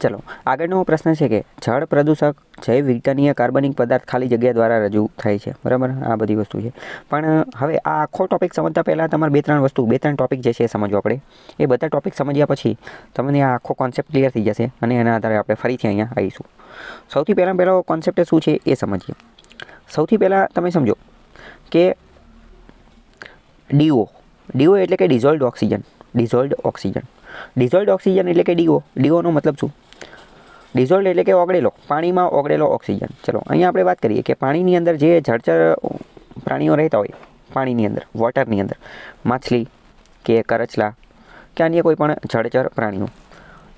ચલો, આગળનો પ્રશ્ન છે કે જળ પ્રદૂષક જૈવ વિજ્ઞાનીય કાર્બનિક પદાર્થ ખાલી જગ્યા દ્વારા રજૂ થાય છે, બરાબર? આ બધી વસ્તુ છે. પણ, હવે આ આખો ટોપિક સમજતા પહેલાં તમારે બે ત્રણ વસ્તુ, બે ત્રણ ટોપિક જે છે એ સમજવો આપણે. એ બધા ટોપિક સમજ્યા પછી તમને આ આખો કોન્સેપ્ટ ક્લિયર થઈ જશે અને એના આધારે આપણે ફરીથી અહીંયા આવીશું. સૌથી પહેલાં, પહેલો કોન્સેપ્ટ શું છે? એ સમજીએ. સૌથી પહેલાં તમે સમજો કે ડીઓ ડીઓ એટલે કે dissolved oxygen dissolved oxygen dissolved oxygen એટલે કે ડીઓ ડીઓનો મતલબ શું? ડિઝોલ્ડ એટલે કે ઓગળેલો. પાણીમાં ઓગળેલો ઓક્સિજન. ચલો, અહીંયા આપણે વાત કરીએ કે પાણીની અંદર જે જળચર પ્રાણીઓ રહેતા હોય, પાણીની અંદર વોટરની અંદર, માછલી કે કરચલા કે અન્ય કોઈ પણ જળચર પ્રાણીઓ,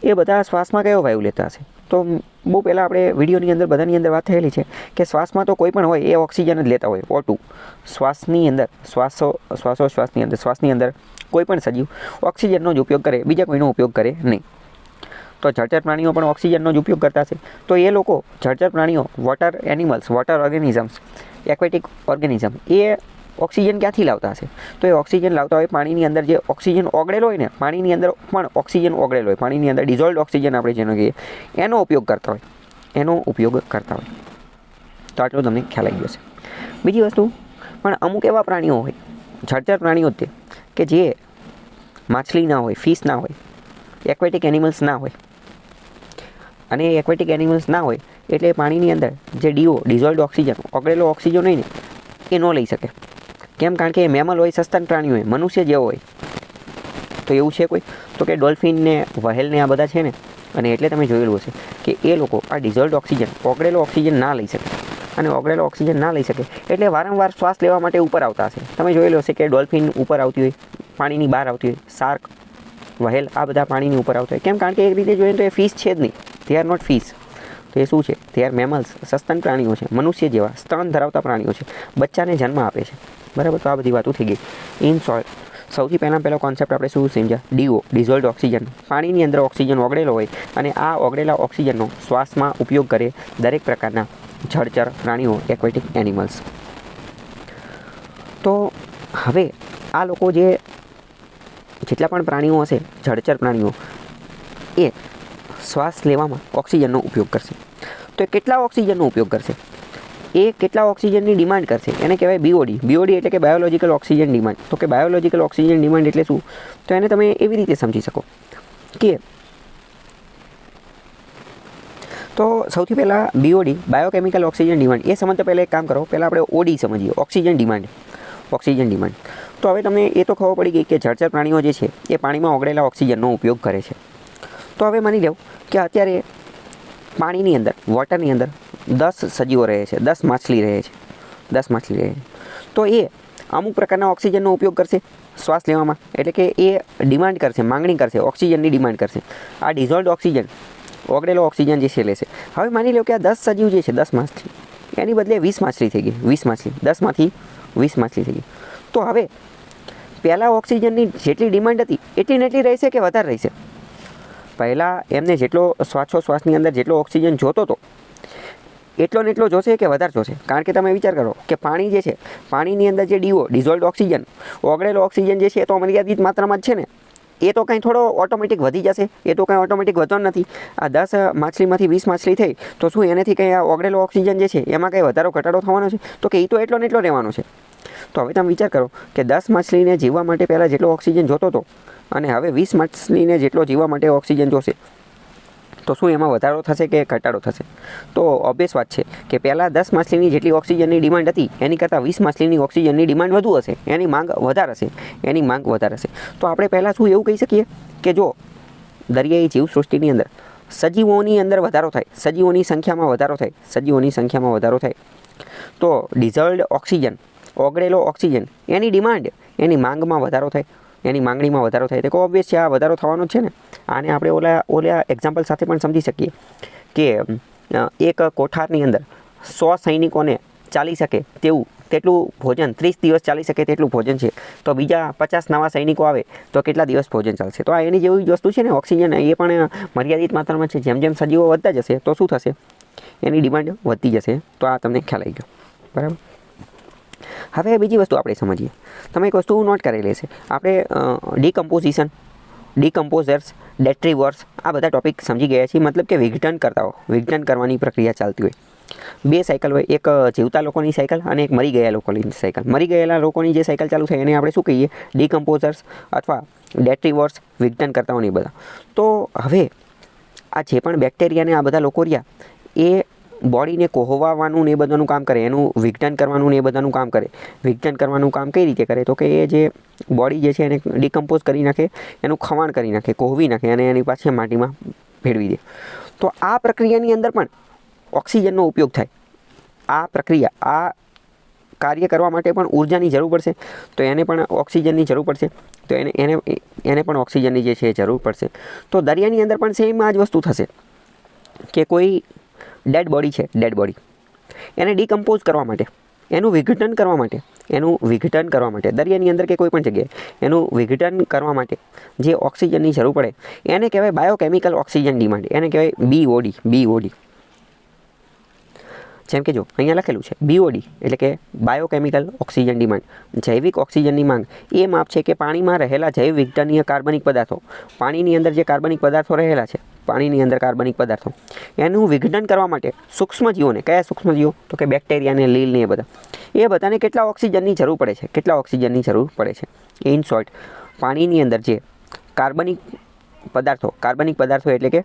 એ બધા શ્વાસમાં કયો વાયુ લેતા હશે? તો બહુ પહેલાં આપણે વિડીયોની અંદર બધાની અંદર વાત થયેલી છે કે શ્વાસમાં તો કોઈ પણ હોય, એ ઓક્સિજન જ લેતા હોય ઓટુ શ્વાસની અંદર, શ્વાસો, શ્વાસોશ્વાસની અંદર, શ્વાસની અંદર કોઈ પણ સજીવ ઓક્સિજનનો જ ઉપયોગ કરે, બીજા કોઈનો ઉપયોગ કરે નહીં. તો જળચર પ્રાણીઓ પણ ઓક્સિજનનો જ ઉપયોગ કરતા છે તો એ લોકો જળચર પ્રાણીઓ water animals water organisms aquatic organism એ ઓક્સિજન ક્યાંથી લાવતા હશે? તો એ ઓક્સિજન લાવતા હોય પાણીની અંદર જે ઓક્સિજન ઓગળેલો હોય ને, પાણીની અંદર પણ ઓક્સિજન ઓગળેલો હોય. પાણીની અંદર ડિઝોલ્ડ ઓક્સિજન આપણે જેનો કહીએ, એનો ઉપયોગ કરતા હોય. એનો ઉપયોગ કરતા હોય. તો આટલું તમને ખ્યાલ આવી જશે. બીજી વસ્તુ, પણ અમુક એવા પ્રાણીઓ હોય, જળચર પ્રાણીઓ તે, કે જે માછલી ના હોય ફિશ ના હોય એક્વેટિક એનિમલ્સ ના હોય અને એક્વેટિક એનિમલ્સ ના હોય, એટલે પાણીની અંદર જે ડીઓ ડિઝોલ્ડ ઓક્સિજન ઓગળેલો ઓક્સિજન હોય ને, એ ન લઈ શકે. કેમ? કારણ કે એ મેમલ હોય, સસ્તન પ્રાણીઓ હોય, મનુષ્ય જેવો હોય. તો એવું છે કોઈ? તો કે ડોલ્ફિન ને વહેલ ને આ બધા છે ને, અને એટલે તમે જોયેલું હશે કે એ લોકો આ ડિઝોલ્ડ ઓક્સિજન ઓગળેલો ઓક્સિજન ના લઈ શકે. અને ઓગળેલો ઓક્સિજન ના લઈ શકે, એટલે વારંવાર શ્વાસ લેવા માટે ઉપર આવતા હશે. તમે જોયેલું હશે કે ડોલ્ફિન ઉપર આવતી હોય, પાણીની બહાર આવતી હોય શાર્ક વહેલ આ બધા પાણીની ઉપર આવતા હોય. કેમ? કારણ કે એક રીતે જોઈએ તો એ ફિશ છે જ નહીં. દે આર નોટ ફિશ તો એ શું છે? તે આર મેમલ્સ સસ્તન પ્રાણીઓ છે, મનુષ્ય જેવા, સ્તન ધરાવતા પ્રાણીઓ છે. બચ્ચાને જન્મ આપે છે. બરાબર? તો આ બધી વાતો થઈ ગઈ. ઇન સોલ્ટ સૌથી પહેલાં પહેલો કોન્સેપ્ટ આપણે શું સમજ્યા? ડીઓ ડિઝોલ્ડ ઓક્સિજન પાણીની અંદર ઓક્સિજન ઓગળેલો હોય અને આ ઓગળેલા ઓક્સિજનનો શ્વાસમાં ઉપયોગ કરે દરેક પ્રકારના જળચર પ્રાણીઓ એક્વેટિક એનિમલ્સ તો હવે આ લોકો જે જેટલા પણ પ્રાણીઓ હશે, જળચર પ્રાણીઓ, એ શ્વાસ લેવામાં ઓક્સિજનનો ઉપયોગ કરશે. તો એ કેટલા ઓક્સિજનનો ઉપયોગ કરશે? એ કેટલા ઓક્સિજનની ડિમાન્ડ કરશે? એને કહેવાય બીઓડી બીઓડી એટલે કે બાયોલોજિકલ ઓક્સિજન ડિમાન્ડ તો કે બાયોલોજિકલ ઓક્સિજન ડિમાન્ડ એટલે શું? તો એને તમે એવી રીતે સમજી શકો કે તો સૌથી પહેલાં બીઓડી બાયોકેમિકલ ઓક્સિજન ડિમાન્ડ એ સમજતા પહેલાં એક કામ કરો. પહેલાં આપણે ઓડી સમજીએ. ઓક્સિજન ડિમાન્ડ ઓક્સિજન ડિમાન્ડ તો હવે તમને એ તો ખબર પડી ગઈ કે જળચર પ્રાણીઓ જે છે, એ પાણીમાં ઓગળેલા ઓક્સિજનનો ઉપયોગ કરે છે. તો હવે માની લો કે અત્યારે પાણીની અંદર વોટરની અંદર દસ સજીવો રહે છે, દસ માછલી રહે છે, દસ માછલી રહે છે. તો એ અમુક પ્રકારના ઓક્સિજનનો ઉપયોગ કરશે શ્વાસ લેવામાં, એટલે કે એ ડિમાન્ડ કરશે, માંગણી કરશે, ઓક્સિજનની ડિમાન્ડ કરશે. આ ડિઝોલ્ડ ઓક્સિજન, ઓગળેલો ઓક્સિજન જે છે લેશે હવે માની લો કે આ દસ સજીવ જે છે, દસ માછલી, એની બદલે વીસ માછલી થઈ ગઈ, વીસ માછલી, દસમાંથી વીસ માછલી થઈ ગઈ. તો હવે પહેલાં ઓક્સિજનની જેટલી ડિમાન્ડ હતી, એટલી ને એટલી રહેશે કે વધારે રહેશે? પહેલાં એમને જેટલો શ્વાસોશ્વાસની અંદર જેટલો ઓક્સિજન જોતો હતો એટલો ને એટલો જોશે કે વધારે જોશે? કારણ કે તમે વિચાર કરો કે પાણી જે છે, પાણીની અંદર જે ડીઓ ડિઝોલ્ડ ઓક્સિજન, ઓગળેલો ઓક્સિજન જે છે એ તો મર્યાદિત માત્રામાં જ છે ને? એ તો કંઈ થોડો ઓટોમેટિક વધી જશે. એ તો કંઈ ઓટોમેટિક વધતો નથી. આ દસ માછલીમાંથી વીસ માછલી થઈ, તો શું એનાથી કંઈ આ ઓગળેલો ઓક્સિજન જે છે, એમાં કંઈ વધારો ઘટાડો થવાનો છે? તો કે એ તો એટલો ને એટલો રહેવાનો છે. તો હવે તમે વિચાર કરો કે દસ માછલીને જીવવા માટે પહેલાં જેટલો ઓક્સિજન જોતો હતો અને હવે વીસ માછલીને જેટલો જીવવા માટે ઓક્સિજન જોશે, તો શું એમાં વધારો થશે કે ઘટાડો થશે? તો ઓબ્વિયસ વાત છે કે પહેલાં દસ માછલીની જેટલી ઓક્સિજનની ડિમાન્ડ હતી, એની કરતાં વીસ માછલીની ઓક્સિજનની ડિમાન્ડ વધુ હશે, એની માંગ વધારે હશે, એની માંગ વધારે હશે. તો આપણે પહેલાં શું એવું કહી શકીએ કે જો દરિયાઈ જીવસૃષ્ટિની અંદર સજીવોની અંદર વધારો થાય, સજીવોની સંખ્યામાં વધારો થાય, સજીવોની સંખ્યામાં વધારો થાય, તો ડિઝર્વડ ઓક્સિજન ઓગળેલો ઓક્સિજન. એની ડિમાન્ડ, એની માંગમાં વધારો થાય, એની માંગણીમાં વધારો થાય. તો ઓબ્વિયસ છે આ વધારો થવાનો છે ને. આને આપણે ઓલા ઓલા એક્ઝામ્પલ સાથે પણ સમજી શકીએ કે એક કોઠારની અંદર સો સૈનિકોને ચાલી શકે તેવું, તેટલું ભોજન, ત્રીસ દિવસ ચાલી શકે તેટલું ભોજન છે. તો બીજા પચાસ નવા સૈનિકો આવે, તો કેટલા દિવસ ભોજન ચાલશે? તો આ એની જેવી વસ્તુ છે ને, ઓક્સિજન, એ પણ મર્યાદિત માત્રામાં છે. જેમ જેમ સજીવો વધતા જશે, તો શું થશે? એની ડિમાન્ડ વધતી જશે. તો આ તમને ખ્યાલ આવી ગયો. બરાબર? હવે બીજી વસ્તુ આપણે સમજીએ. તમે એક વસ્તુ નોટ કરેલી છે. આપણે ડીકમ્પોઝિશન ડિકમ્પોઝર્સ ડેટ્રીવર્સ આ બધા ટોપિક સમજી ગયા છીએ. મતલબ કે વિઘટન હોય વિઘટન કરવાની પ્રક્રિયા ચાલતી હોય. બે સાયકલ હોય. એક જીવતા લોકોની સાયકલ અને એક મરી ગયા લોકોની સાયકલ મરી ગયેલા લોકોની જે સાયકલ ચાલુ થાય એને આપણે શું કહીએ? ડિકમ્પોઝર્સ અથવા ડેટ્રીવર્સ વિઘટન કરતાઓની બધા. તો હવે આ જે પણ બેક્ટેરિયાને આ બધા લોકો રહ્યા, એ બોડીને કોહવાવાનું ને એ બધાનું કામ કરે, એનું વિઘટન કરવાનું ને એ બધાનું કામ કરે. વિઘટન કરવાનું કામ કઈ રીતે કરે? તો કે એ જે બોડી જે છે એને ડિકમ્પોઝ કરી નાખે, એનું ખવાણ કરી નાખે, કોહવી નાખે અને એની પાછી માટીમાં ભેળવી દે. તો આ પ્રક્રિયાની અંદર પણ ઓક્સિજનનો ઉપયોગ થાય. આ પ્રક્રિયા, આ કાર્ય કરવા માટે પણ ઉર્જાની જરૂર પડશે. તો એને પણ ઓક્સિજનની જરૂર પડશે. તો એને એને એને પણ ઓક્સિજનની જે છે એ જરૂર પડશે. તો દરિયાની અંદર પણ સેમ આ જ વસ્તુ થશે. કે કોઈ ડેડ બોડી છે, ડેડ બોડી. એને ડિકમ્પોઝ કરવા માટે, એનું વિઘટન કરવા માટે, એનું વિઘટન કરવા માટે, દરિયાની અંદર કે કોઈ પણ જગ્યાએ, એનું વિઘટન કરવા માટે જે ઓક્સિજનની જરૂર પડે, એને કહેવાય બાયોકેમિકલ ઓક્સિજન ડિમાન્ડ, એને કહેવાય બીઓડી બીઓડી જેમ કે જો, અહીંયા લખેલું છે બીઓડી એટલે કે બાયોકેમિકલ ઓક્સિજન ડિમાન્ડ. જૈવિક ઓક્સિજનની માંગ એ માપ છે કે પાણીમાં રહેલા જૈવ વિઘટનીય કાર્બનિક પદાર્થો, પાણીની અંદર જે કાર્બનિક પદાર્થો રહેલા છે પાણીની અંદર કાર્બનિક પદાર્થો. એનું વિઘટન કરવા માટે સૂક્ષ્મજીવોને, કયા સૂક્ષ્મજીવો? તો કે બેક્ટેરિયાને લીલને એ બધા. એ બધાને કેટલા ઓક્સિજનની જરૂર પડે છે? કેટલા ઓક્સિજનની જરૂર પડે છે? ઇન શોર્ટ પાણીની અંદર જે કાર્બનિક પદાર્થો કાર્બનિક પદાર્થો એટલે કે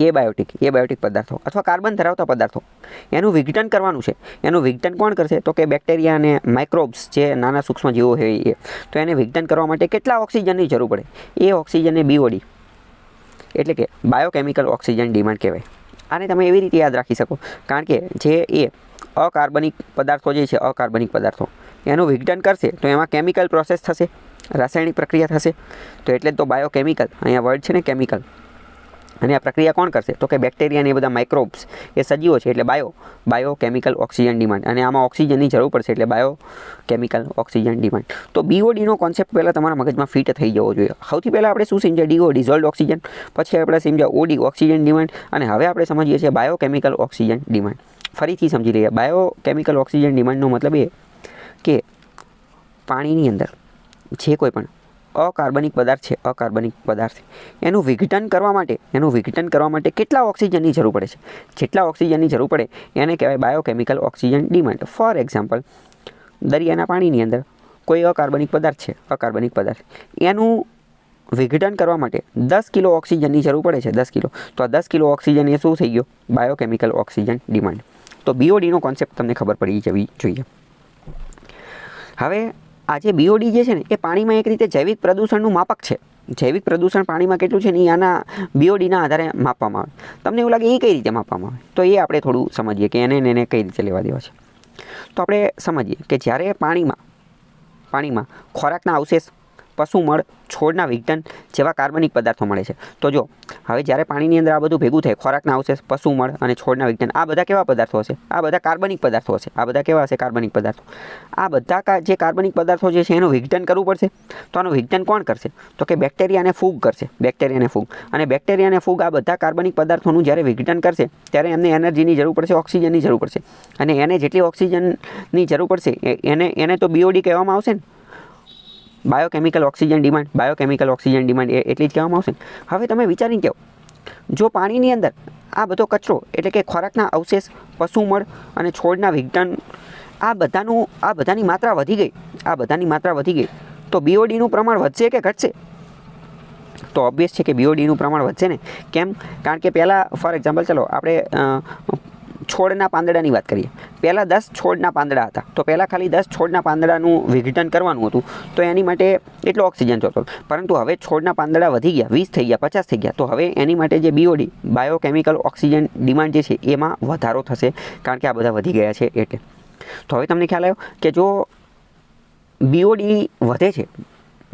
એ બાયોટિક એ બાયોટિક પદાર્થો અથવા કાર્બન ધરાવતા પદાર્થો. એનું વિઘટન કરવાનું છે. એનું વિઘટન કોણ કરશે? તો કે બેક્ટેરિયા અને માઇક્રોબ્સ જે નાના સૂક્ષ્મ જીવો હોય એ. તો એને વિઘટન કરવા માટે કેટલા ઓક્સિજનની જરૂર પડે? એ ઓક્સિજનને બીઓડી એટલે કે બાયોકેમિકલ ઓક્સિજન ડિમાન્ડ કહેવાય. આને તમે એવી રીતે યાદ રાખી શકો. કારણ કે જે એ અકાર્બનિક પદાર્થો જે છે, અકાર્બનિક પદાર્થો, એનું વિઘટન કરશે તો એમાં કેમિકલ પ્રોસેસ થશે, રાસાયણિક પ્રક્રિયા થશે. તો એટલે જ તો બાયોકેમિકલ અહીંયા વર્ડ છે ને કેમિકલ અને આ પ્રક્રિયા કોણ કરશે? તો કે બેક્ટેરિયા અને એ બધા માઇક્રોબ્સ એ સજીવો છે, એટલે bio bio chemical oxygen demand અને આમાં ઓક્સિજનની જરૂર પડશે, એટલે બાયો કેમિકલ ઓક્સિજન ડિમાન્ડ તો બીઓડીનો કોન્સેપ્ટ પહેલાં તમારા મગજમાં ફિટ થઈ જવો જોઈએ. સૌથી પહેલાં આપણે શું સમજ્યા ડીઓ ડિઝોલ્ડ ઓક્સિજન પછી આપણે સમજ્યા ઓડી ઓક્સિજન ડિમાન્ડ અને હવે આપણે સમજીએ છીએ બાયો કેમિકલ ઓક્સિજન ડિમાન્ડ ફરીથી સમજી લઈએ. બાયો કેમિકલ ઓક્સિજન ડિમાન્ડનો મતલબ એ કે પાણીની અંદર જે કોઈ પણ અકાર્બનિક પદાર્થ છે, અકાર્બનિક પદાર્થ. એનું વિઘટન કરવા માટે, એનું વિઘટન કરવા માટે કેટલા ઓક્સિજનની જરૂર પડે છે? જેટલા ઓક્સિજનની જરૂર પડે, એને કહેવાય biochemical oxygen demand. For example, દરિયાના પાણીની અંદર કોઈ અકાર્બનિક પદાર્થ છે, અકાર્બનિક પદાર્થ. એનું વિઘટન કરવા માટે દસ કિલો ઓક્સિજનની જરૂર પડે છે, દસ કિલો. તો આ દસ કિલો ઓક્સિજન એ શું થઈ ગયો? Biochemical oxygen demand. તો બીઓડીનો કોન્સેપ્ટ તમને ખબર પડી જવી જોઈએ. હવે આ જે બીઓડી જે છે ને, એ પાણીમાં એક રીતે જૈવિક પ્રદૂષણનું માપક છે. જૈવિક પ્રદૂષણ પાણીમાં કેટલું છે ને, એ આના બીઓડીના આધારે માપવામાં આવે. તમને એવું લાગે એ કઈ રીતે માપવામાં આવે? તો એ આપણે થોડું સમજીએ કે એને એને કઈ રીતે લેવા દેવા છે. તો આપણે સમજીએ કે જ્યારે પાણીમાં પાણીમાં ખોરાકના અવશેષ પશુ મળ છોડના વિઘટન જેવા કાર્બનિક પદાર્થો મળે છે. તો જો, હવે જ્યારે પાણીની અંદર આ બધું ભેગું થાય, ખોરાકના આવશે, પશુ મળ અને છોડના વિઘટન, આ બધા કેવા પદાર્થો હશે? આ બધા કાર્બનિક પદાર્થો હશે. આ બધા કેવા હશે? કાર્બનિક પદાર્થો. આ બધા જે કાર્બનિક પદાર્થો જે છે, એનું વિઘટન કરવું પડશે. તો આનું વિઘટન કોણ કરશે? તો કે બેક્ટેરિયાને ફૂગ કરશે. બેક્ટેરિયાને ફૂગ. અને બેક્ટેરિયાને ફૂગ આ બધા કાર્બનિક પદાર્થોનું જ્યારે વિઘટન કરશે, ત્યારે એમને એનર્જીની જરૂર પડશે, ઓક્સિજનની જરૂર પડશે. અને એને જેટલી ઓક્સિજનની જરૂર પડશે એને એને તો બીઓડી કહેવામાં આવશે ને? Biochemical oxygen demand biochemical oxygen demand એટલી જ કહેવામાં આવશે હવે તમે વિચારીને કહો જો પાણીની અંદર આ બધો કચરો એટલે કે ખોરાકના અવશેષ પશુ મળ અને છોડના વિઘટન આ બધાનું, આ બધાની માત્રા વધી ગઈ, આ બધાની માત્રા વધી ગઈ, તો બીઓડીનું પ્રમાણ વધશે કે ઘટશે? તો ઓબ્વિયસ છે કે બીઓડીનું પ્રમાણ વધશે ને. કેમ? કારણ કે પહેલાં ફોર એક્ઝામ્પલ ચલો, આપણે છોડના પાંદડાની વાત કરીએ. પહેલાં દસ છોડના પાંદડા હતા. તો પહેલાં ખાલી દસ છોડના પાંદડાનું વિઘટન કરવાનું હતું. તો એની માટે એટલો ઓક્સિજન જોતો પરંતુ હવે છોડના પાંદડા વધી ગયા, વીસ થઈ ગયા, પચાસ થઈ ગયા. તો હવે એની માટે જે બીઓડી બાયોકેમિકલ ઓક્સિજન ડિમાન્ડ જે છે, એમાં વધારો થશે. કારણ કે આ બધા વધી ગયા છે એટલે. તો હવે તમને ખ્યાલ આવ્યો કે જો બીઓડી વધે છે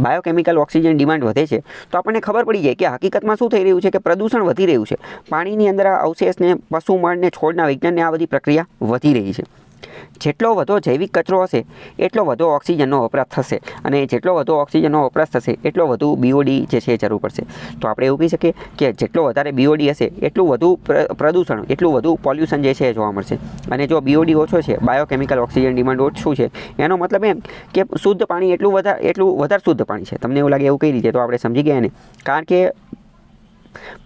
બાયોકેમિકલ ઓક્સિજન ડિમાન્ડ વધે છે, તો આપણને ખબર પડી જાય કે હકીકતમાં શું થઈ રહ્યું છે કે પ્રદૂષણ વધી રહ્યું છે. પાણીની અંદર આ અવશેષને પશુ મળને છોડના વિજ્ઞાનને આ બધી પ્રક્રિયા વધી રહી છે. જેટલો વધુ જૈવિક કચરો હશે, એટલો વધુ ઓક્સિજનનો વપરાશ થશે અને જેટલો વધુ ઓક્સિજનનો વપરાશ થશે, એટલો વધુ બીઓડી જે છે જરૂર પડશે. તો આપણે એવું કહી શકીએ કે જેટલો વધારે બીઓડી હશે, એટલું વધુ પ્ર- પ્રદૂષણ, એટલું વધુ પોલ્યુશન જે છે એ જોવા મળશે. અને જો બીઓડી ઓછો છે, બાયોકેમિકલ ઓક્સિજન ડિમાન્ડ ઓછું છે, એનો મતલબ એમ કે શુદ્ધ પાણી એટલું વધારે એટલું વધારે શુદ્ધ પાણી છે. તમને એવું લાગે એવું કઈ રીતે? તો આપણે સમજી ગયા ને. કારણ કે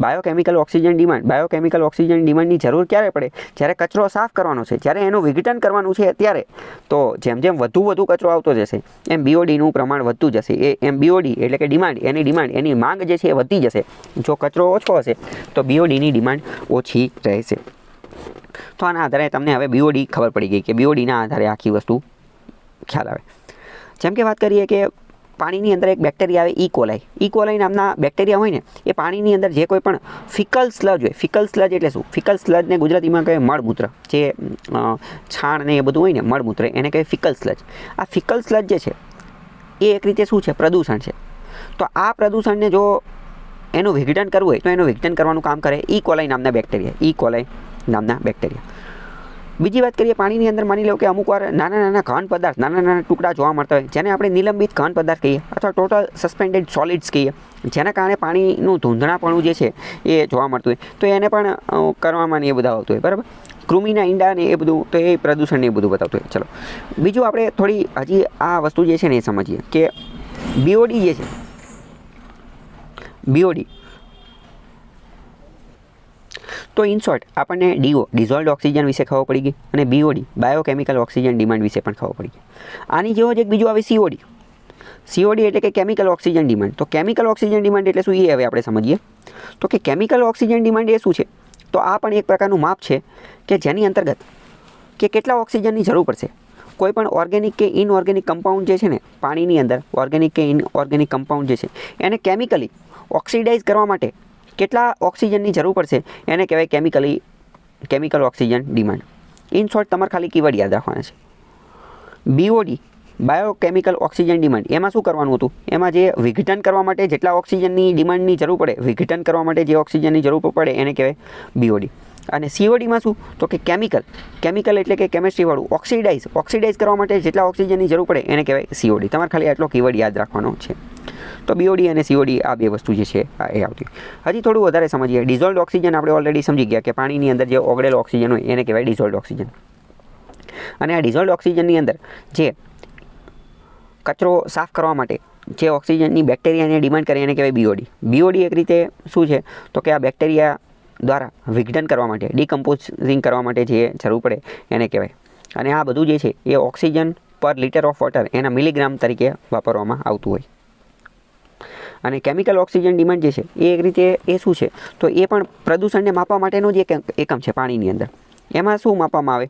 biochemical oxygen demand biochemical oxygen ડિમાન્ડની જરૂર ક્યારે પડે? જ્યારે કચરો સાફ કરવાનો છે, જ્યારે એનું વિઘટન કરવાનું છે ત્યારે. તો જેમ જેમ વધુ વધુ કચરો આવતો જશે, એમ બીઓડીનું પ્રમાણ વધતું જશે. એ એમ બીઓડી એટલે કે ડિમાન્ડ એની ડિમાન્ડ એની માંગ જે છે એ વધતી જશે. જો કચરો ઓછો હશે, તો બીઓડીની ડિમાન્ડ ઓછી રહેશે. તો આના આધારે તમને હવે બીઓડી ખબર પડી ગઈ કે બીઓડીના આધારે આખી વસ્તુ ખ્યાલ આવે. જેમ કે વાત કરીએ કે પાણીની અંદર એક બેક્ટેરિયા આવે ઈ કોલાઈ ઈ કોલાઈ નામના બેક્ટેરિયા હોય ને, એ પાણીની અંદર જે કોઈ પણ ફિકલ સ્લજ હોય, ફિકલ સ્લજ એટલે શું? ફિકલ સ્લજને ગુજરાતીમાં કહે મળમૂત્ર. જે છાણ ને એ બધું હોય ને, મળમૂત્ર, એને કહે ફિકલ સ્લજ આ ફિકલ સ્લજ જે છે, એ એક રીતે શું છે? પ્રદૂષણ છે. તો આ પ્રદૂષણને જો એનું વિઘટન કરવું હોય, તો એનું વિઘટન કરવાનું કામ કરે ઈ કોલાઈ નામના બેક્ટેરિયા ઈ કોલાઈ નામના બેક્ટેરિયા બીજી વાત કરીએ, પાણીની અંદર માની લો કે અમુક નાના નાના ઘન પદાર્થ, નાના નાના ટુકડા જોવા મળતા હોય. જેને આપણે નિલંબિત ઘન પદાર્થ કહીએ અથવા ટોટલ સસ્પેન્ડેડ સોલિડ્સ કહીએ. જેના કારણે પાણીનું ધૂંધણાપણું જે છે, એ જોવા મળતું હોય. તો એને પણ કરવામાં ને એ બધા આવતું હોય, બરાબર? કૃમિના ઈંડા ને એ બધું, તો એ પ્રદૂષણ ને એ બધું બતાવતું હોય. ચલો. બીજું આપણે થોડી, હજી આ વસ્તુ જે છે ને એ સમજીએ કે બીઓડી જે છે બીઓડી તો ઇન શોર્ટ આપણને ડીઓ ડિઝોલ્ડ ઓક્સિજન વિશે ખબર પડી ગઈ અને બીઓડી બાયોકેમિકલ ઓક્સિજન ડિમાન્ડ વિશે પણ ખબર પડી ગઈ. આની જેવો જ એક બીજું આવે સીઓડી સીઓડી એટલે કે કેમિકલ ઓક્સિજન ડિમાન્ડ તો કેમિકલ ઓક્સિજન ડિમાન્ડ એટલે શું એ હવે આપણે સમજીએ? તો કે કેમિકલ ઓક્સિજન ડિમાન્ડ એ શું છે? તો આ પણ એક પ્રકારનું માપ છે કે જેની અંતર્ગત કે કેટલા ઓક્સિજનની જરૂર પડશે. કોઈ પણ ઓર્ગેનિક કે ઇનઓર્ગેનિક કમ્પાઉન્ડ જે છે ને, પાણીની અંદર ઓર્ગેનિક કે ઇનઓર્ગેનિક કમ્પાઉન્ડ જે છે, એને કેમિકલી ઓક્સિડાઇઝ કરવા માટે કેટલા ઓક્સિજનની જરૂર પડશે? એને કહેવાય chemically chemical oxygen demand in short તમારે ખાલી કીવર્ડ યાદ રાખવાના છે. બીઓડી બાયોકેમિકલ ઓક્સિજન ડિમાન્ડ એમાં શું કરવાનું હતું? એમાં જે વિઘટન કરવા માટે જેટલા ઓક્સિજનની ડિમાન્ડની જરૂર પડે, વિઘટન કરવા માટે જે ઓક્સિજનની જરૂર પડે, એને કહેવાય બીઓડી અને સીઓડીમાં શું? તો કે કેમિકલ કેમિકલ એટલે કે કેમિસ્ટ્રીવાળું ઓક્સિડાઇઝ ઓક્સિડાઇઝ કરવા માટે જેટલા ઓક્સિજનની જરૂર પડે, એને કહેવાય સીઓડી તમારે ખાલી આટલો કીવર્ડ યાદ રાખવાનો છે. તો બીઓડી અને સીઓડી આ બે વસ્તુ જે છે, આ એ આવતી. હજી થોડું વધારે સમજીએ. ડિઝોલ્ડ ઓક્સિજન આપણે ઓલરેડી સમજી ગયા કે પાણીની અંદર જે ઓગળેલો ઓક્સિજન હોય એને કહેવાય ડિઝોલ્ડ ઓક્સિજન અને આ ડિઝોલ્ડ ઓક્સિજનની અંદર જે કચરો સાફ કરવા માટે જે ઓક્સિજનની બેક્ટેરિયાને ડિમાન્ડ કરે એને કહેવાય બીઓડી બીઓડી એક રીતે શું છે? તો કે આ બેક્ટેરિયા દ્વારા વિઘટન કરવા માટે ડિકમ્પોઝિંગ કરવા માટે જે જરૂર પડે એને કહેવાય. અને આ બધું જે છે, એ oxygen per litre of water એના મિલીગ્રામ તરીકે વાપરવામાં આવતું હોય. અને કેમિકલ ઓક્સિજન ડિમાન્ડ જે છે, એ એક રીતે એ શું છે? તો એ પણ પ્રદૂષણને માપવા માટેનો જ એક એકમ છે પાણીની અંદર. એમાં શું માપવામાં આવે?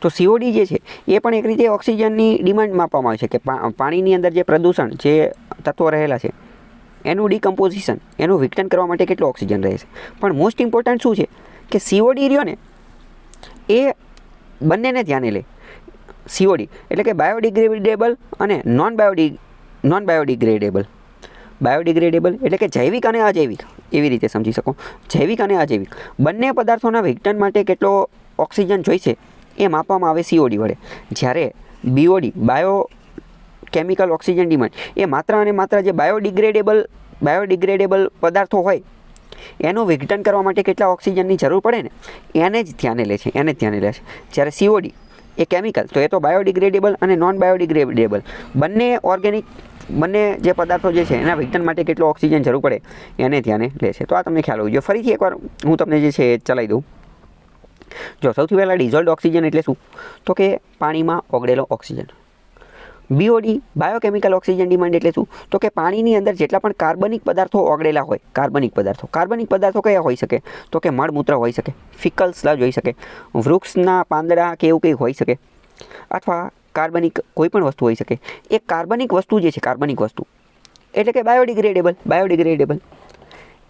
તો સીઓડી જે છે, એ પણ એક રીતે ઓક્સિજનની ડિમાન્ડ માપવામાં આવે છે કે પાણીની અંદર જે પ્રદૂષણ, જે તત્વો રહેલા છે, એનું ડિકમ્પોઝિશન એનું વિઘટન કરવા માટે કેટલો ઓક્સિજન રહે છે? પણ મોસ્ટ ઇમ્પોર્ટન્ટ શું છે? કે સીઓડી રહ્યો ને, એ બંનેને ધ્યાને લે. સીઓડી એટલે કે બાયોડિગ્રેડેબલ અને non biode non biodegradable biodegradable એટલે કે જૈવિક અને અજૈવિક, એવી રીતે સમજી શકો. જૈવિક અને અજૈવિક. બંને પદાર્થોના વિઘટન માટે કેટલો ઓક્સિજન જોઈશે એ માપવામાં આવે સીઓડી વડે. જ્યારે BOD bio chemical oxygen demand, એ માત્ર અને માત્ર જે બાયોડિગ્રેડેબલ બાયોડિગ્રેડેબલ પદાર્થો હોય, એનું વિઘટન કરવા માટે કેટલા ઓક્સિજનની જરૂર પડે ને, એને જ ધ્યાને લે છે, એને જ ધ્યાને લે છે. જ્યારે સીઓડી એ કેમિકલ, તો એ તો બાયોડિગ્રેડેબલ અને નોન બાયોડિગ્રેડેબલ. બંને ઓર્ગેનિક બંને જે પદાર્થો જે છે, એના વિઘટન માટે કેટલો ઓક્સિજન જરૂર પડે, એને ધ્યાને લે છે. તો આ તમને ખ્યાલ હોવો જોઈએ. ફરીથી એકવાર હું તમને જે છે, એ ચલાવી દઉં. જો સૌથી પહેલાં ડિઝોલ્ડ ઓક્સિજન એટલે શું? તો કે પાણીમાં ઓગળેલો oxygen BOD biochemical oxygen demand એટલે શું? તો કે પાણીની અંદર જેટલા પણ કાર્બનિક પદાર્થો ઓગળેલા હોય, કાર્બનિક પદાર્થો. કાર્બનિક પદાર્થો કયા હોઈ શકે? તો કે મળમૂત્ર હોઈ શકે ફિકલ સ્લજ હોઈ શકે, વૃક્ષના પાંદડા કે એવું કંઈ હોઈ શકે, અથવા કાર્બનિક કોઈ પણ વસ્તુ હોઈ શકે. એ કાર્બનિક વસ્તુ જે છે, કાર્બનિક વસ્તુ, એટલે કે બાયોડિગ્રેડેબલ બાયોડિગ્રેડેબલ.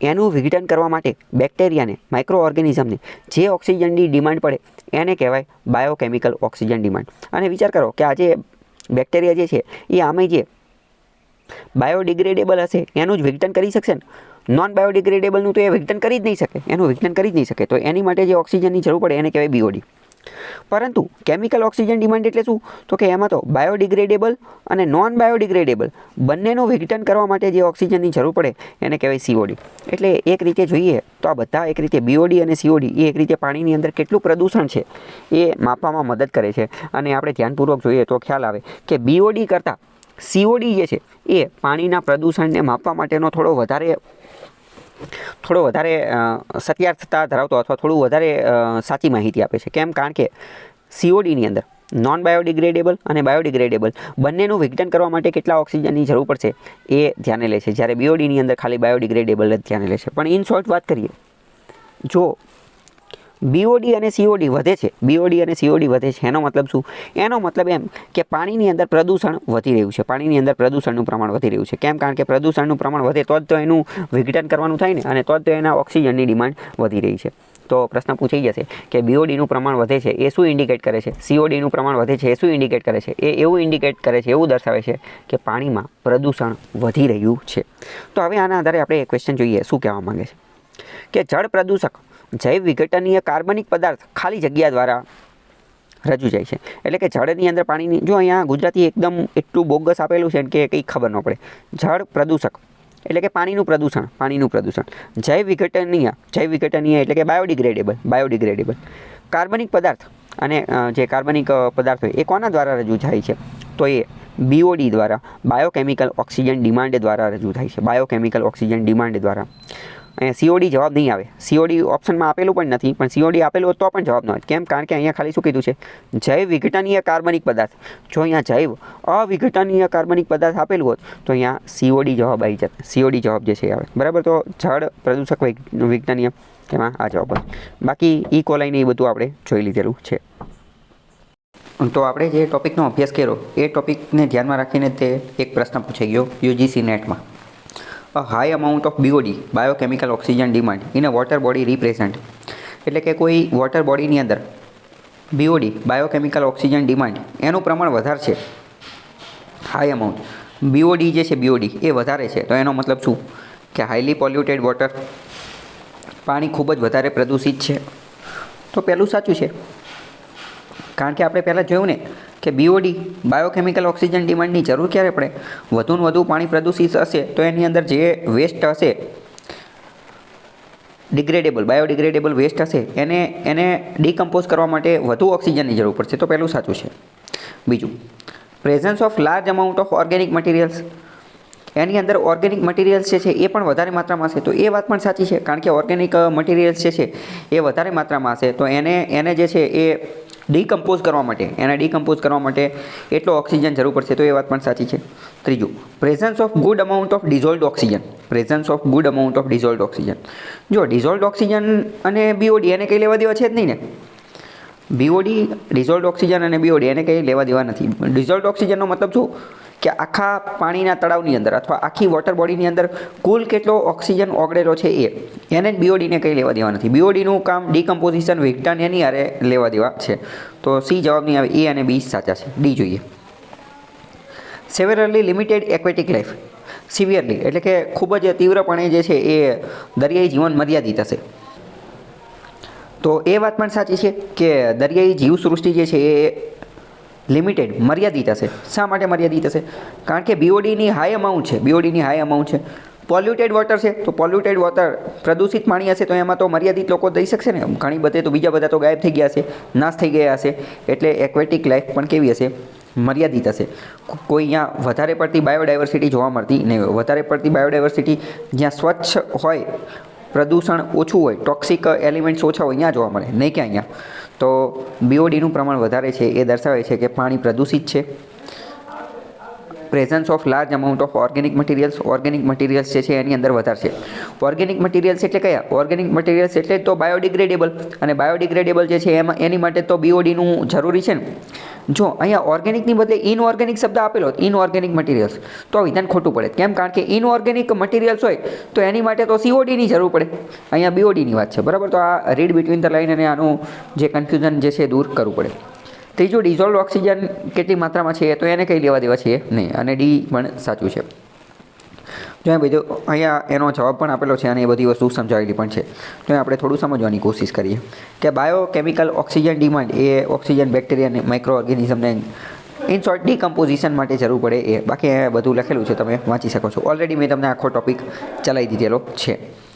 એનું વિઘટન કરવા માટે બેક્ટેરિયાને માઇક્રો ઓર્ગેનિઝમને જે ઓક્સિજનની ડિમાન્ડ પડે, એને કહેવાય બાયોકેમિકલ ઓક્સિજન ડિમાન્ડ. અને વિચાર કરો કે આજે બેક્ટેરિયા જે છે, એ આમે જે બાયોડિગ્રેડેબલ હશે, એનું જ વિઘટન કરી શકશે ને? નોન બાયોડિગ્રેડેબલનું તો એ વિઘટન કરી જ નહીં શકે, એનું વિઘટન કરી જ નહીં શકે. તો એની માટે જે ઓક્સિજનની જરૂર પડે, એને કહેવાય બીઓડી પરંતુ કેમિકલ ઓક્સિજન ડિમાન્ડ એટલે શું? તો કે એમાં તો બાયોડિગ્રેડેબલ અને નોન બાયોડિગ્રેડેબલ બંનેનું વિઘટન કરવા માટે જે ઓક્સિજનની જરૂર પડે, એને કહેવાય સીઓડી એટલે એક રીતે જોઈએ તો આ બધા એક રીતે બીઓડી અને સીઓડી એ એક રીતે પાણીની અંદર કેટલું પ્રદૂષણ છે, એ માપવામાં મદદ કરે છે. અને આપણે ધ્યાનપૂર્વક જોઈએ તો ખ્યાલ આવે કે બીઓડી કરતાં સીઓડી જે છે, એ પાણીના પ્રદૂષણને માપવા માટેનો થોડો વધારે થોડો વધારે સત્યાર્થતા ધરાવતો અથવા થોડું વધારે સાચી માહિતી આપે છે. કેમ? કારણ કે સીઓડીની અંદર નોન બાયોડિગ્રેડેબલ અને બાયોડિગ્રેડેબલ બંનેનું વિઘટન કરવા માટે કેટલા ઓક્સિજનની જરૂર પડશે એ ધ્યાને લે છે. જ્યારે બીઓડીની અંદર ખાલી બાયોડિગ્રેડેબલ જ ધ્યાને લે છે. પણ ઇન શોર્ટ વાત કરીએ, જો બીઓડી અને સીઓડી વધે છે. બીઓડી અને સીઓડી વધે છે. એનો મતલબ શું? એનો મતલબ એમ કે પાણીની અંદર પ્રદૂષણ વધી રહ્યું છે. પાણીની અંદર પ્રદૂષણનું પ્રમાણ વધી રહ્યું છે. કેમ? કારણ કે પ્રદૂષણનું પ્રમાણ વધે તો જ તો એનું વિઘટન કરવાનું થાય ને અને તો જ તો એના ઓક્સિજનની ડિમાન્ડ વધી રહી છે. તો પ્રશ્ન પૂછાઈ જશે કે બીઓડીનું પ્રમાણ વધે છે એ શું ઇન્ડિકેટ કરે છે? સીઓડીનું પ્રમાણ વધે છે એ શું ઇન્ડિકેટ કરે છે? એ એવું ઇન્ડિકેટ કરે છે, એવું દર્શાવે છે કે પાણીમાં પ્રદૂષણ વધી રહ્યું છે. તો હવે આના આધારે આપણે એ ક્વેશ્ચન જોઈએ. શું કહેવા માંગે છે? કે જળ પ્રદૂષક જૈવ વિઘટનીય કાર્બનિક પદાર્થ ખાલી જગ્યા દ્વારા રજૂ જાય છે. એટલે કે જળની અંદર પાણીની, જો અહીંયા ગુજરાતી એકદમ એટલું બોગસ આપેલું છે કે કંઈ ખબર ન પડે. જળ પ્રદૂષક, એટલે કે પાણીનું પ્રદૂષણ પાણીનું પ્રદૂષણ. જૈવ વિઘટનીય જૈવ વિઘટનીય એટલે કે બાયોડિગ્રેડેબલ બાયોડિગ્રેડેબલ. કાર્બનિક પદાર્થ અને જે કાર્બનિક પદાર્થ હોય એ કોના દ્વારા રજૂ થાય છે? તો એ બીઓડી દ્વારા, બાયોકેમિકલ ઓક્સિજન ડિમાન્ડ દ્વારા રજૂ થાય છે. બાયોકેમિકલ ઓક્સિજન ડિમાન્ડ દ્વારા. અહીંયા સીઓડી જવાબ નહીં આવે. સીઓડી ઓપ્શનમાં આપેલું પણ નથી, પણ સીઓડી આપેલું હોત તો પણ જવાબ ન હોય કેમ? કારણ કે અહીંયા ખાલી શું કીધું છે? જૈવ વિઘટનીય કાર્બનિક પદાર્થ. જો અહીંયા જૈવ અવિઘટનીય કાર્બનિક પદાર્થ આપેલું હોત, તો અહીંયા સીઓડી જવાબ આવી જત. સીઓડી જવાબ જે છે આવે. બરાબર? તો જળ પ્રદૂષક વિઘટનીય એમાં આ જવાબ હોય. બાકી ઈ કોલાઈને એ બધું આપણે જોઈ લીધેલું છે. તો આપણે જે ટોપિકનો અભ્યાસ કર્યો, એ ટોપિકને ધ્યાનમાં રાખીને તે એક પ્રશ્ન પૂછાઈ ગયો UGC નેટમાં a high amount of BOD biochemical oxygen demand in a water body represent એટલે કે કોઈ વોટર બોડીની અંદર બીઓડી બાયોકેમિકલ ઓક્સિજન ડિમાન્ડ એનું પ્રમાણ વધારે છે. હાઈ અમાઉન્ટ બીઓડી જે છે બીઓડી એ વધારે છે. તો એનો મતલબ શું? કે હાઈલી પોલ્યુટેડ વોટર પાણી ખૂબ જ વધારે પ્રદૂષિત છે. તો પહેલું સાચું છે. કારણ કે આપણે પહેલાં જોયું ને કે બીઓડી બાયોકેમિકલ ઓક્સિજન ડિમાન્ડની જરૂર ક્યારે પડે? વધુ ને વધુ પાણી પ્રદૂષિત હશે તો એની અંદર જે વેસ્ટ હશે ડિગ્રેડેબલ બાયોડિગ્રેડેબલ વેસ્ટ હશે, એને એને ડિકમ્પોઝ કરવા માટે વધુ ઓક્સિજનની જરૂર પડશે. તો પહેલું સાચું છે. બીજું presence of large amount of organic materials એની અંદર ઓર્ગેનિક મટીરિયલ્સ છે એ પણ વધારે માત્રામાં હશે. તો એ વાત પણ સાચી છે. કારણ કે ઓર્ગેનિક મટીરિયલ્સ જે છે એ વધારે માત્રામાં હશે. તો એને એને જે છે એ ડિકમ્પોઝ કરવા માટે. એને ડિકમ્પોઝ કરવા માટે એટલો ઓક્સિજન જરૂર પડશે તો એ વાત પણ સાચી છે. ત્રીજું, presence of good amount of dissolved oxygen. Presence of good amount of dissolved oxygen. જો ડિઝોલ્ડ ઓક્સિજન અને બીઓડી એને કંઈ લેવા દેવા છે જ નહીં ને? બીઓડી ડિઝોલ્ડ ઓક્સિજન અને બીઓડી એને કંઈ લેવા દેવા નથી. ડિઝોલ્ડ ઓક્સિજનનો મતલબ શું? કે આખા પાણીના તળાવની અંદર અથવા આખી વોટર બોડીની અંદર કુલ કેટલો ઓક્સિજન ઓગળેલો છે એ, એને બીઓડીને કંઈ લેવા દેવા નથી. બીઓડીનું કામ ડિકમ્પોઝિશન વિઘટન એની અરે લેવા દેવા છે. તો સી જવાબ નહીં આવે એ અને બી સાચા છે. ડી જોઈએ. Severely limited aquatic life severely એટલે કે ખૂબ જ તીવ્રપણે જે છે એ દરિયાઈ જીવન મર્યાદિત હશે. તો એ વાત પણ સાચી છે કે દરિયાઈ જીવસૃષ્ટિ જે છે એ લિમિટેડ મર્યાદિત હશે. શા માટે મર્યાદિત હશે? કારણ કે બીઓડીની હાઈ અમાઉન્ટ છે. બીઓડીની હાઈ અમાઉન્ટ છે. પોલ્યુટેડ વોટર છે. તો પોલ્યુટેડ વોટર પ્રદૂષિત પાણી હશે તો એમાં તો મર્યાદિત લોકો દઈ શકશે ને? ઘણી બધે તો બીજા બધા તો ગાયબ થઈ ગયા હશે, નાશ થઈ ગયા હશે. એટલે એક્વેટિક લાઈફ પણ કેવી હશે? મર્યાદિત હશે. કોઈ અહીંયા વધારે પડતી બાયોડાયવર્સિટી જોવા મળતી નહીં વધારે પડતી બાયોડાયવર્સિટી જ્યાં સ્વચ્છ હોય, પ્રદૂષણ ઓછું હોય ટોક્સિક એલિમેન્ટ્સ ઓછા હોય, ત્યાં જોવા મળે. નહીં કે અહીંયા. તો બીઓડીનું પ્રમાણ વધારે છે એ દર્શાવે છે કે પાણી પ્રદૂષિત છે. Presence of large amount of organic materials organic materials જે છે એની અંદર વધારે છે. ઓર્ગેનિક મટીરિયલ્સ એટલે કયા? ઓર્ગેનિક મટીરિયલ્સ એટલે તો બાયોડિગ્રેડેબલ અને બાયોડિગ્રેડેબલ જે છે એમાં, એની માટે તો બીઓડીનું જરૂરી છે ને? જો અહીંયા ઓર્ગેનિકની બદલે ઇનઓર્ગેનિક શબ્દ આપેલો ઇનઓર્ગેનિક મટીરિયલ્સ તો વિધાન ખોટું પડે. કેમ? કારણ કે ઇનઓર્ગેનિક મટીરિયલ્સ હોય, તો એની માટે તો સીઓડીની જરૂર પડે. અહીંયા બીઓડીની વાત છે. બરાબર? તો આ રીડ બિટવીન ધ લાઇન અને આનું જે કન્ફ્યુઝન જે છે દૂર કરવું પડે. ત્રીજું ડિઝોલ્વ ઓક્સિજન કેટલી માત્રામાં છે તો એને કંઈ લેવા દેવા છે? નહીં, અને ડી પણ સાચું છે. જો બીજો અહીંયા એનો જવાબ પણ આપેલો છે અને એ બધી વસ્તુ સમજાવેલી પણ છે. તો આપણે થોડું સમજવાની કોશિશ કરીએ કે બાયોકેમિકલ ઓક્સિજન ડિમાન્ડ એ ઓક્સિજન બેક્ટેરિયા અને માઇક્રો ઓર્ગેનિઝમને ઇન શોર્ટ ડીકમ્પોઝિશન માટે જરૂર પડે એ. બાકી બધું લખેલું છે, તમે વાંચી શકો છો. ઓલરેડી મેં તમને આખો ટોપિક ચલાવી દીધેલો છે.